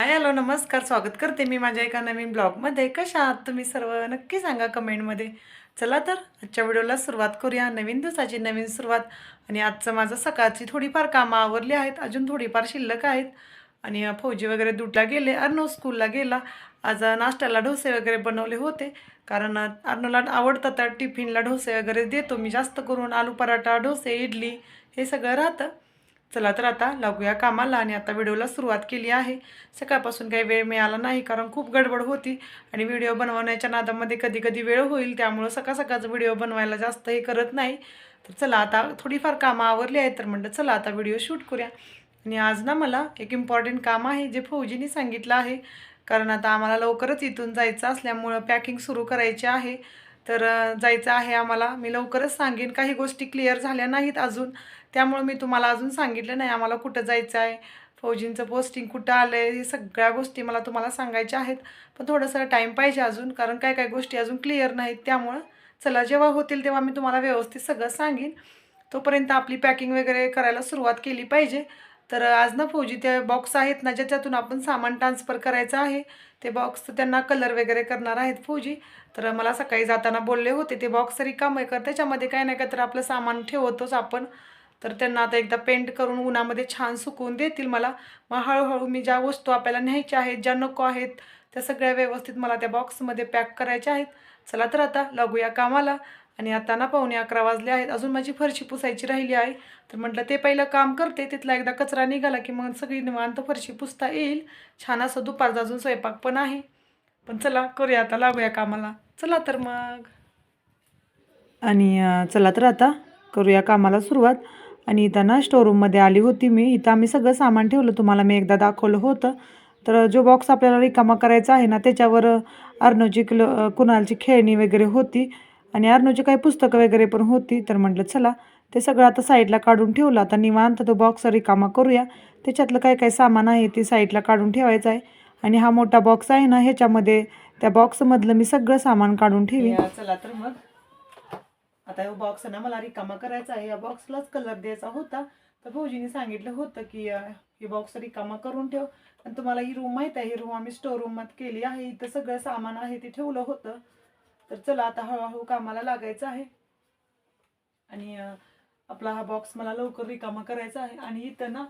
Hi hello नमस्कार. स्वागत करते मी माझ्या एका नवीन ब्लॉगमध्ये. कशा आहात तुम्ही सर्व? नक्की सांगा कमेंटमध्ये. चला तर आजच्या व्हिडिओला सुरुवात करूया. नवीन दिवसाची नवीन सुरुवात. आणि आजचं माझं सकाळची थोडीफार कामं आवरली आहेत. अजून थोडीफार शिल्लक आहेत. आणि फौजी वगैरे दुटला गेले. अर्नो स्कूलला गेला. आज नाश्त्याला डोसे वगैरे बनवले होते. कारण अर्नोला आवडतं तर टिफिनला डोसे वगैरे देतो. मी जास्त करून आलू पराठा डोसे इडली हे सगळं राहतं. चला तर आता लागूया कामाला आणि आता व्हिडिओला सुरुवात केली आहे. सकाळपासून काही वेळ मिळाला नाही कारण खूप गडबड होती आणि व्हिडिओ बनवण्याच्या नादामध्ये कधी कधी वेळ होईल त्यामुळं सकाळ सकाळचं व्हिडिओ बनवायला जास्त हे करत नाही. तर चला आता थोडीफार कामं आवरली आहेत तर म्हणलं चला आता व्हिडिओ शूट करूया. आणि आज ना मला एक इम्पॉर्टंट काम आहे जे फौजीने सांगितलं आहे. कारण आता आम्हाला लवकरच इथून जायचं असल्यामुळं पॅकिंग सुरू करायची आहे. तर जायचं आहे आम्हाला. मी लवकरच सांगेन. काही गोष्टी क्लिअर झाल्या नाहीत अजून. त्यामुळं मी तुम्हाला अजून सांगितलं नाही आम्हाला कुठं जायचं आहे. फौजींचं पोस्टिंग कुठं आलं आहे हे सगळ्या गोष्टी मला तुम्हाला सांगायच्या आहेत. पण थोडंसं टाईम पाहिजे अजून कारण काय काय गोष्टी अजून क्लिअर नाहीत. त्यामुळं चला जेव्हा होतील तेव्हा मी तुम्हाला व्यवस्थित सगळं सांगेन. तोपर्यंत आपली पॅकिंग वगैरे करायला सुरुवात केली पाहिजे. तर आज ना फौजी ते बॉक्स आहेत ना ज्याच्यातून आपण सामान ट्रान्सफर करायचं आहे. ते बॉक्स त्यांना कलर वगैरे करणार आहेत फौजी. तर मला सकाळी जाताना बोलले होते ते बॉक्स रिकामं आहे कर त्याच्यामध्ये काय नाही का तर आपलं सामान ठेवतोच आपण. तर त्यांना आता एकदा पेंट करून उन्हामध्ये छान सुकवून देतील मला. मग हळूहळू मी ज्या वस्तू आपल्याला न्यायच्या आहेत ज्या नको आहेत त्या सगळ्या व्यवस्थित मला त्या बॉक्समध्ये पॅक करायच्या आहेत. चला तर आता लागूया कामाला. आणि आता ना पावणे अकरा वाजले आहेत. अजून माझी फरशी पुसायची राहिली आहे. तर म्हटलं ते पहिलं काम करते. तिथला एकदा कचरा निघाला की मग सगळी निवांत फरशी पुसता येईल. छान असं दुपारचा अजून स्वयंपाक पण आहे. पण चला करूया आता लागूया कामाला. चला तर मग. आणि चला तर आता करूया कामाला सुरुवात. आणि इथं ना स्टोरूममध्ये आली होती मी. इथं आम्ही सगळं सामान ठेवलं. तुम्हाला मी एकदा दाखवलं होतं. तर जो बॉक्स आपल्याला रिकामा करायचा आहे ना त्याच्यावर अर्नोची क्ल कुणालची खेळणी वगैरे होती. आणि अर्णूची काही पुस्तकं वगैरे पण होती तर म्हटलं चला ते सगळं आता साईडला काढून ठेवलं. आता निवांत तो बॉक्स रिकामा करूया. त्याच्यातलं काय काय सामान आहे ते साईडला काढून ठेवायचं आहे. आणि हा मोठा बॉक्स आहे ना ह्याच्यामध्ये त्या बॉक्समधलं मी सगळं सामान काढून ठेवी चला तर मग. आता हा बॉक्स ना मला रिकामा करायचा आहे. या बॉक्सलाच कलर द्यायचा होता. तर भाऊजीने सांगितलं होतं की हे बॉक्स रिकामा करून ठेव. आणि तुम्हाला ही रूम माहीत आहे ही रूम आम्ही स्टोर रूमात केली आहे. इथं सगळं सामान आहे ते ठेवलं होतं. तर चला आता हळूहळू कामाला लागायचं आहे. आणि आपला हा बॉक्स मला लवकर रिकामा करायचा आहे. आणि इथं ना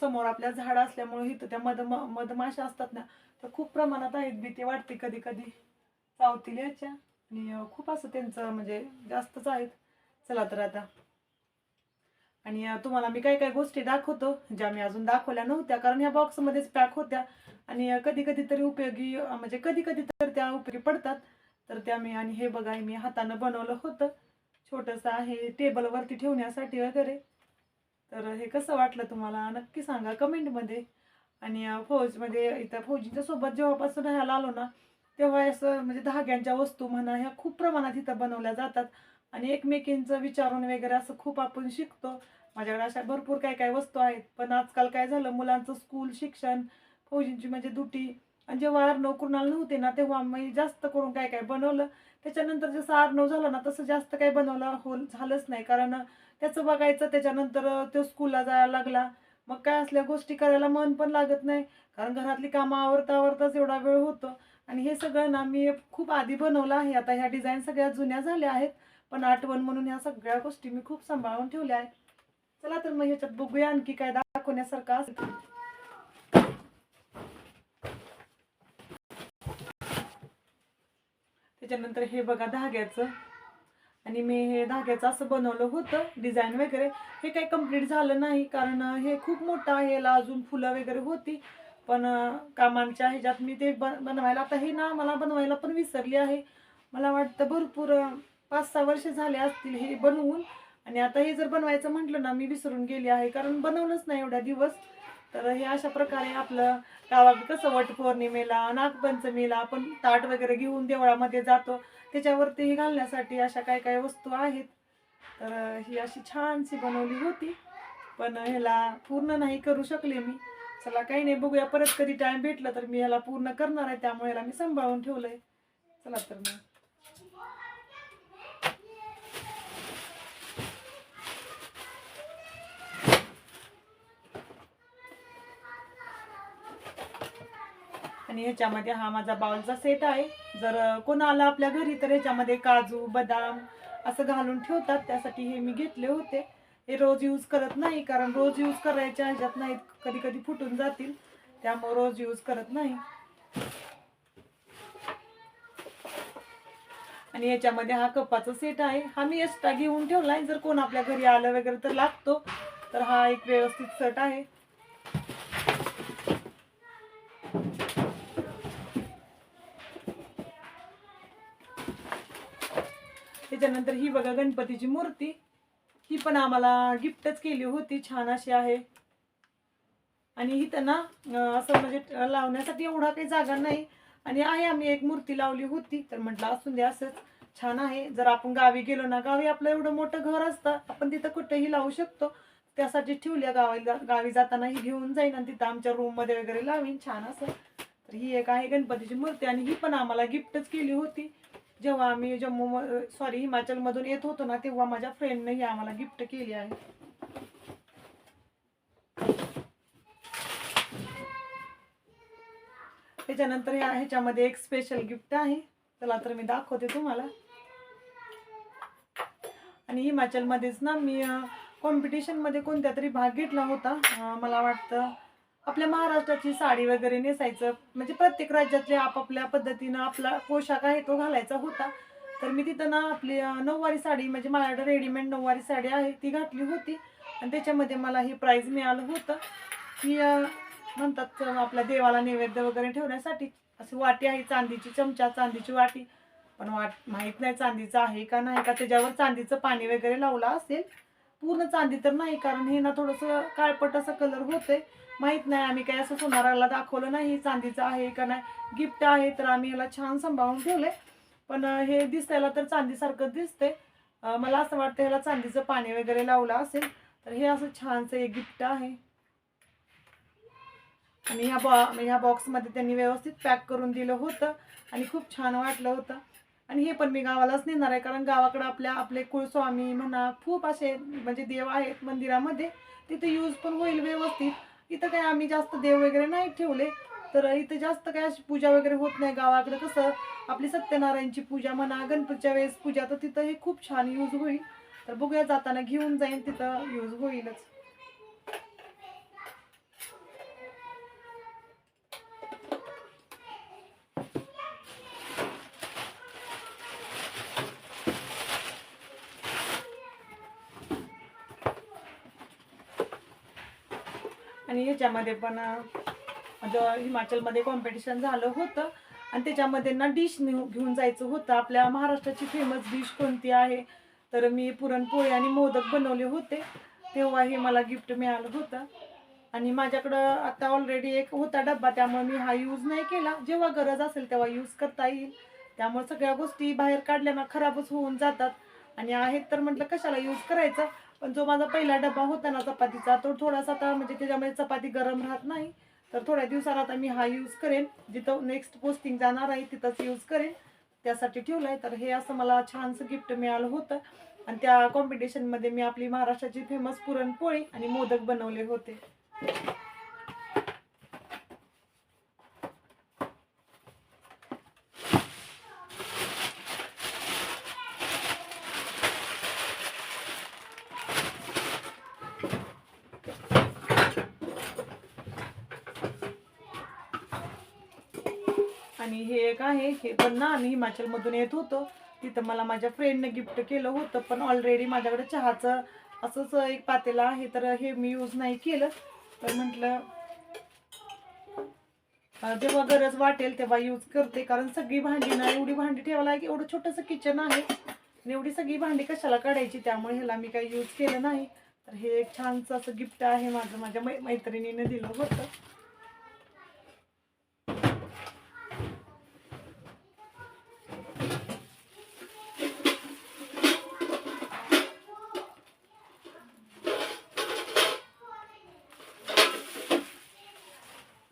समोर आपल्या झाड असल्यामुळे इथं त्या मध मधमाशा असतात ना तर खूप प्रमाणात आहेत भीती वाटते कधी कधी चावतील याच्या आणि खूप असं त्यांचं म्हणजे जास्तच आहेत. चला तर आता. आणि तुम्हाला मी काय काय गोष्टी दाखवतो ज्या मी अजून दाखवल्या नव्हत्या कारण या बॉक्समध्येच पॅक होत्या. आणि कधी कधी तरी उपयोगी म्हणजे कधी कधी तर त्या उपयोगी पडतात. तर त्या मी आणि हे बघा मी हातानं बनवलं होतं. छोटंसं आहे टेबलवरती ठेवण्यासाठी वगैरे. तर हे कसं वाटलं तुम्हाला? नक्की सांगा कमेंटमध्ये. आणि फौजमध्ये फौज म्हणजे इथं फौजींच्या सोबत जेव्हापासून राहायला आलो ना तेव्हा असं म्हणजे धाग्यांच्या वस्तू म्हणा ह्या खूप प्रमाणात इथं बनवल्या जातात. आणि एकमेकींचं विचारून वगैरे असं खूप आपण शिकतो. माझ्याकडे अशा भरपूर काय काय वस्तू आहेत. पण आजकाल काय झालं? मुलांचं स्कूल शिक्षण फौजींची म्हणजे दुटी आणि जेव्हा आर्नव कुणाला नव्हते ना तेव्हा मी जास्त करून काय काय बनवलं. त्याच्यानंतर जसं आर्नव झालं ना तसं जास्त काय बनवलं हो झालंच नाही. कारण त्याचं बघायचं त्याच्यानंतर तो स्कूलला जायला लागला. मग काय असल्या गोष्टी करायला मन पण लागत नाही. कारण घरातली कामं आवरता आवरताच एवढा वेळ होतो. आणि हे सगळं ना मी खूप आधी बनवलं आहे. आता ह्या डिझाईन सगळ्या जुन्या झाल्या आहेत. पण आठवण म्हणून ह्या सगळ्या गोष्टी मी खूप सांभाळून ठेवल्या आहेत. चला तर मग ह्याच्यात बघूया आणखी काय दाखवण्यासारखं असेल. त्याच्यानंतर हे बघा धाग्याचं. आणि मी हे धाग्याचं असं बनवलं होतं डिझाईन वगैरे. हे काही कंप्लीट झालं नाही कारण हे खूप मोठं आहे याला अजून फुलं वगैरे होती. पण कामांच्या ह्याच्यात मी ते बन बनवायला आता हे ना मला बनवायला पण विसरली आहे. मला वाटतं भरपूर पाच सहा वर्ष झाले असतील हे बनवून. आणि आता हे जर बनवायचं म्हटलं ना मी विसरून गेली आहे. कारण बनवलंच नाही एवढ्या दिवस. तर हे अशा प्रकारे आपलं गावात कसं वट पौर्णिमेला नागपंचमीला आपण ताट वगैरे घेऊन देवळामध्ये जातो. त्याच्यावरती हे घालण्यासाठी अशा काय काय वस्तू आहेत. तर ही अशी छानशी बनवली होती. पण ह्याला पूर्ण नाही करू शकले मी. चला काही नाही बघूया परत कधी टाइम भेटला तर मी ह्याला पूर्ण करणार आहे. त्यामुळे ह्याला मी सांभाळून ठेवलंय. चला तर मग. आणि ह्याच्यामध्ये हा माझा बाउलचा सेट आहे. जर कोण आलं आपल्या घरी तर ह्याच्यामध्ये काजू बदाम असं घालून ठेवतात. त्यासाठी हे मी घेतले होते. हे रोज यूज करत नाही कारण रोज यूज करायच्या ह्याच्यात नाहीत कधी कधी फुटून जातील. त्यामुळे रोज यूज करत नाही. आणि याच्यामध्ये हा कपाचा सेट आहे. हा मी एक्स्ट्रा घेऊन ठेवला आहे जर कोण आपल्या घरी आलं वगैरे तर लागतो. तर हा एक व्यवस्थित सेट आहे. त्याच्यानंतर ही बघा गणपतीची मूर्ती ही पण आम्हाला गिफ्टच केली होती छान अशी आहे. आणि ही त्यांना असं म्हणजे लावण्यासाठी एवढा काही जागा नाही. आणि आहे आम्ही एक मूर्ती लावली होती तर म्हटलं असून दे असंच. छान आहे. जर आपण गावी गेलो ना गावी आपलं एवढं मोठं घर असतं आपण तिथं कुठेही लावू शकतो. त्यासाठी ठेवल्या गावी गावी जाताना ही घेऊन जाईन आणि तिथं आमच्या रूममध्ये वगैरे लावीन. छान असं. तर ही एक आहे गणपतीची मूर्ती आणि ही पण आम्हाला गिफ्टच केली होती. जेव्हा आम्ही जम्मू सॉरी हिमाचलमधून येत होतो ना तेव्हा माझ्या फ्रेंडने ही आम्हाला गिफ्ट केली आहे. त्याच्यानंतर ह्या ह्याच्यामध्ये एक स्पेशल गिफ्ट आहे. चला तर मी दाखवते तुम्हाला. आणि हिमाचलमध्येच ना मी कॉम्पिटिशनमध्ये कोणत्या तरी भाग घेतला होता. मला वाटतं आपल्या महाराष्ट्राची साडी वगैरे नेसायचं. म्हणजे प्रत्येक राज्यातले आपापल्या पद्धतीनं आपला पोशाख आहे तो घालायचा होता. तर मी तिथं ना आपली नऊवारी साडी म्हणजे माझ्याकडे रेडीमेड नऊवारी साडी आहे ती घातली होती. आणि त्याच्यामध्ये मला हे प्राईज मिळालं होतं. की म्हणतात आपल्या देवाला नैवेद्य वगैरे ठेवण्यासाठी. अशी वाटी आहे चांदीची चमचा चांदीची वाटी. पण वाट माहीत नाही चांदीचं आहे का नाही का त्याच्यावर चांदीचं पाणी वगैरे लावलं असेल. पूर्ण चांदी तर नाही कारण हे ना थोडंसं काळपट असं कलर होते माहीत नाही आम्ही काय असं सोनाराला दाखवलं नाही चांदीचं आहे का नाही गिफ्ट आहे तर आम्ही याला छान सांभाळून ठेवले पण हे दिसायला तर चांदीसारखं दिसते मला असं वाटतं ह्याला चांदीचं पाणी वगैरे लावलं असेल तर हे असं छानसं एक गिफ्ट आहे. आणि ह्या बॉ म्हणजे ह्या बॉक्समध्ये त्यांनी व्यवस्थित पॅक करून दिलं होतं आणि खूप छान वाटलं होतं. आणि हे पण मी गावालाच नेणार आहे कारण गावाकडं आपल्या आपले कुळस्वामी म्हणा खूप असे म्हणजे देव आहेत मंदिरामध्ये तिथे यूज पण होईल व्यवस्थित. इथं काय आम्ही जास्त देव वगैरे नाही ठेवले. तर इथं जास्त काय अशी पूजा वगैरे होत नाही गावाकडे. कसं आपली सत्यनारायणची पूजा म्हणा गणपतीच्या वेळेस पूजा तर तिथं हे खूप छान यूज होईल. तर बघूया जाताना घेऊन जाईन तिथं यूज होईलच. आणि ह्याच्यामध्ये पण हिमाचलमध्ये कॉम्पिटिशन झालं होतं आणि त्याच्यामध्ये ना डिश घेऊन जायचं होतं. आपल्या महाराष्ट्राची फेमस डिश कोणती आहे? तर मी पुरणपोळी आणि मोदक बनवले होते. तेव्हा हे मला गिफ्ट मिळालं होतं. आणि माझ्याकडं आता ऑलरेडी एक होता डब्बा त्यामुळे मी हा यूज नाही केला. जेव्हा गरज असेल तेव्हा यूज करता येईल. त्यामुळे सगळ्या गोष्टी बाहेर काढल्या ना खराबच होऊन जातात. आणि आहेत तर म्हटलं कशाला यूज करायचा? पण जो माझा पहिला डब्बा होता ना चपातीचा तो थोडासा आता म्हणजे त्याच्यामध्ये चपाती गरम राहत नाही तर थोड्या दिवसाला आता मी हा यूज करेन. जिथं नेक्स्ट पोस्टिंग जाणार आहे तिथंच यूज करेन. त्यासाठी ठेवलं आहे तर हे असं मला छानसं गिफ्ट मिळालं होतं. आणि त्या कॉम्पिटिशनमध्ये मी आपली महाराष्ट्राची फेमस पुरणपोळी आणि मोदक बनवले होते. आणि हे एक आहे हे पण ना आम्ही हिमाचलमधून येत होतो. तिथं मला माझ्या फ्रेंडने गिफ्ट केलं होतं पण ऑलरेडी माझ्याकडे चहाचं असंच एक पातेलं आहे तर हे मी यूज नाही केलं. तर म्हटलं जेव्हा गरज वाटेल तेव्हा यूज करते कारण सगळी भांडी ना एवढी भांडी ठेवायला की एवढं छोटंसं किचन आहे. आणि एवढी सगळी भांडी कशाला काढायची? त्यामुळे ह्याला मी काही यूज केलं नाही. तर हे एक छानसं असं गिफ्ट आहे माझं माझ्या मै मैत्रिणीने दिलं होतं.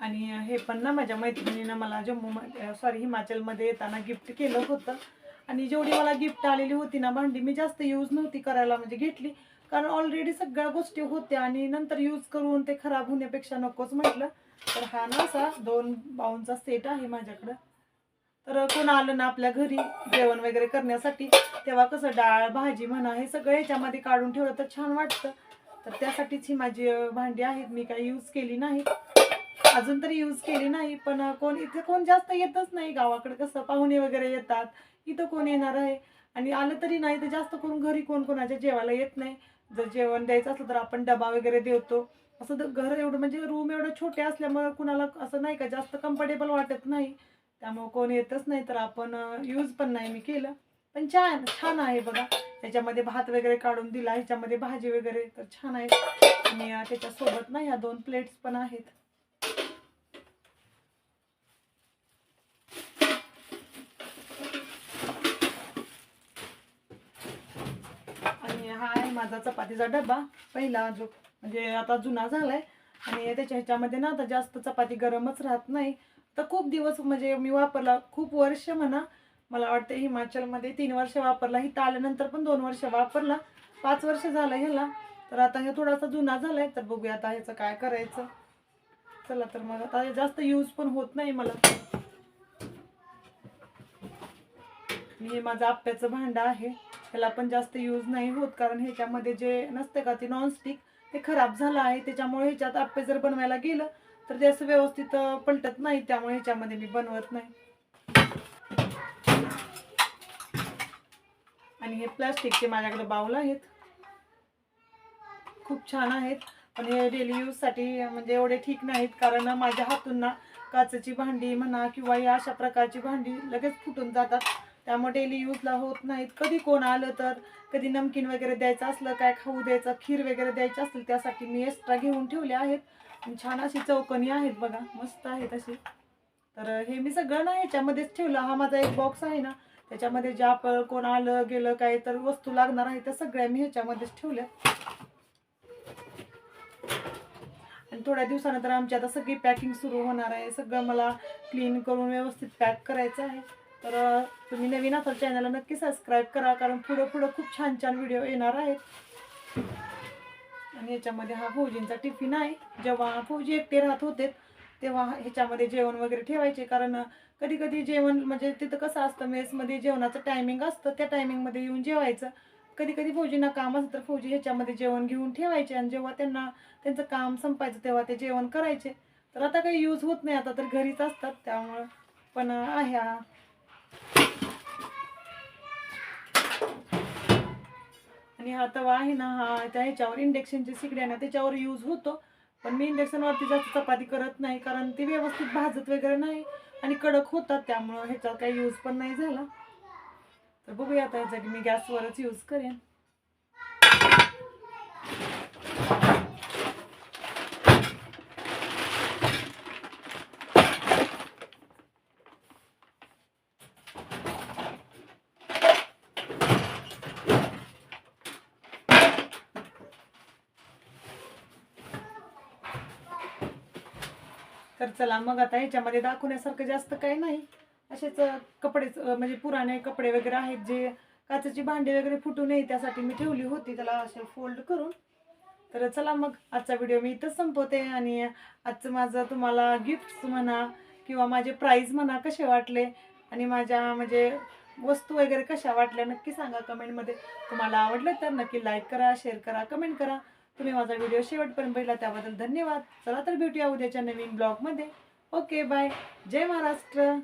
आणि हे पण ना माझ्या मैत्रिणीनं मला जम्मू सॉरी हिमाचलमध्ये येताना गिफ्ट केलं होतं. आणि जेवढी मला गिफ्ट आलेली होती ना भांडी मी जास्त यूज नव्हती करायला म्हणजे घेतली. कारण ऑलरेडी सगळ्या गोष्टी होत्या आणि नंतर यूज करून ते खराब होण्यापेक्षा नकोच म्हटलं. तर हा ना असा दोन बाऊंचा सेट आहे माझ्याकडं. तर कोण आलं ना आपल्या घरी जेवण वगैरे करण्यासाठी तेव्हा कसं डाळ भाजी म्हणा हे सगळं याच्यामध्ये काढून ठेवलं तर छान वाटतं. तर त्यासाठीच ही माझी भांडी आहेत. मी काही यूज केली नाही. अजून तरी यूज केली नाही पण कोण इथे कोण जास्त येतच नाही गावाकडे. कसं पाहुणे वगैरे येतात इथं कोण येणार आहे? आणि आलं तरी नाही तर जास्त करून घरी कोण कोणाच्या जेवायला येत नाही. जर जेवण द्यायचं असलं तर आपण डबा वगैरे देतो. असं तर घर एवढं म्हणजे रूम एवढं छोटे असल्यामुळे कुणाला असं नाही का जास्त कम्फर्टेबल वाटत नाही. त्यामुळे कोण येतच नाही तर आपण यूज पण नाही मी केलं. पण छान छान आहे बघा. त्याच्यामध्ये भात वगैरे काढून दिला ह्याच्यामध्ये भाजी वगैरे तर छान आहे. आणि त्याच्यासोबत ना ह्या दोन प्लेट्स पण आहेत आणि हा आहे माझा चपातीचा डबा पहिला जो म्हणजे आता जुना झालाय. आणि त्याच्या ह्याच्यामध्ये ना आता जास्त चपाती गरमच राहत नाही. तर खूप दिवस म्हणजे मी वापरला खूप वर्ष म्हणा मला वाटतं हिमाचलमध्ये तीन वर्ष वापरला इथं आल्यानंतर पण दोन वर्ष वापरला. पाच वर्ष झालं ह्याला. तर आता हे थोडासा जुना झालाय तर बघूया आता ह्याचं काय करायचं. चला तर मग आता हे जास्त यूज पण होत नाही मला. मी हे माझं आप्याचं भांडं आहे. ह्याला पण जास्त यूज नाही होत कारण ह्याच्यामध्ये जे नसते का ते नॉनस्टिक ते खराब झालं आहे. त्याच्यामुळे ह्याच्यात आप्पे जर बनवायला गेलं तर ते असं व्यवस्थित पलटत नाही. त्यामुळे ह्याच्यामध्ये मी बनवत नाही. आणि हे प्लास्टिकचे माझ्याकडे बाउल आहेत. खूप छान आहेत. पण हे डेली यूजसाठी म्हणजे एवढे ठीक नाहीत. कारण माझ्या हातून ना काचेची भांडी म्हणा किंवा या अशा प्रकारची भांडी लगेच फुटून जातात. त्यामुळे डेली यूजला होत नाहीत. कधी कोण आलं तर कधी नमकीन वगैरे द्यायचं असलं काय खाऊ द्यायचं खीर वगैरे द्यायची असेल त्यासाठी मी एक्स्ट्रा घेऊन ठेवले आहेत. छान अशी चौकणी आहेत बघा मस्त आहेत अशी. तर हे मी सगळं ना ह्याच्यामध्येच ठेवलं. हा माझा एक बॉक्स आहे ना त्याच्यामध्ये ज्या कोण आलं गेलं काय तर वस्तू लागणार आहे त्या सगळ्या मी ह्याच्यामध्येच ठेवल्या. आणि थोड्या दिवसानंतर आमची आता सगळी पॅकिंग सुरू होणार आहे. सगळं मला क्लीन करून व्यवस्थित पॅक करायचं आहे. तर तुम्ही नवीन असाल चॅनलला नक्की सबस्क्राईब करा कारण पुढं पुढं खूप छान छान व्हिडिओ येणार आहेत. आणि याच्यामध्ये हा फौजींचा टिफिन आहे. जेव्हा फौजी एकटे राहत होते तेव्हा ह्याच्यामध्ये जेवण वगैरे ठेवायचे. कारण कधी कधी जेवण म्हणजे तिथं कसं असतं मेसमध्ये जेवणाचं टायमिंग असतं त्या टायमिंगमध्ये येऊन जेवायचं. कधी कधी फौजींना काम असतं तर फौजी ह्याच्यामध्ये जेवण घेऊन ठेवायचे. आणि जेव्हा त्यांना त्यांचं काम संपायचं तेव्हा ते जेवण करायचे. तर आता काही यूज होत नाही आता तर घरीच असतात. त्यामुळं पण आहे आणि हा तवा आहे ना हा त्या ह्याच्यावर इंडक्शनचे सिगड्या ना त्याच्यावर यूज होतो. पण मी इंडक्शनवरती जास्त चपाती करत नाही कारण ती व्यवस्थित भाजत वगैरे नाही आणि कडक होतात त्यामुळं ह्याच्यात काही यूज पण नाही झाला. तर बघूया आता ह्याचा की मी गॅसवरच यूज करेन. चला मग आता ह्याच्यामध्ये दाखवण्यासारखं जास्त काही नाही. असेच कपडेच म्हणजे पुराणे कपडे वगैरे आहेत जे काचेची भांडी वगैरे फुटू नये त्यासाठी मी ठेवली होती. त्याला असे फोल्ड करून. तर चला मग आजचा व्हिडिओ मी इथंच संपवते आणि आजचं माझं तुम्हाला गिफ्ट्स म्हणा किंवा माझे प्राईज म्हणा कसे वाटले आणि माझ्या म्हणजे वस्तू वगैरे कशा वाटल्या नक्की सांगा कमेंटमध्ये तुम्हाला आवडलं तर नक्की लाईक करा शेअर करा कमेंट करा. तुम्ही माझा व्हिडिओ शेवटपर्यंत बघितला त्याबद्दल धन्यवाद. चला तर भेटूया उद्याच्या नवीन ब्लॉगमध्ये. Okay bye. जय महाराष्ट्र.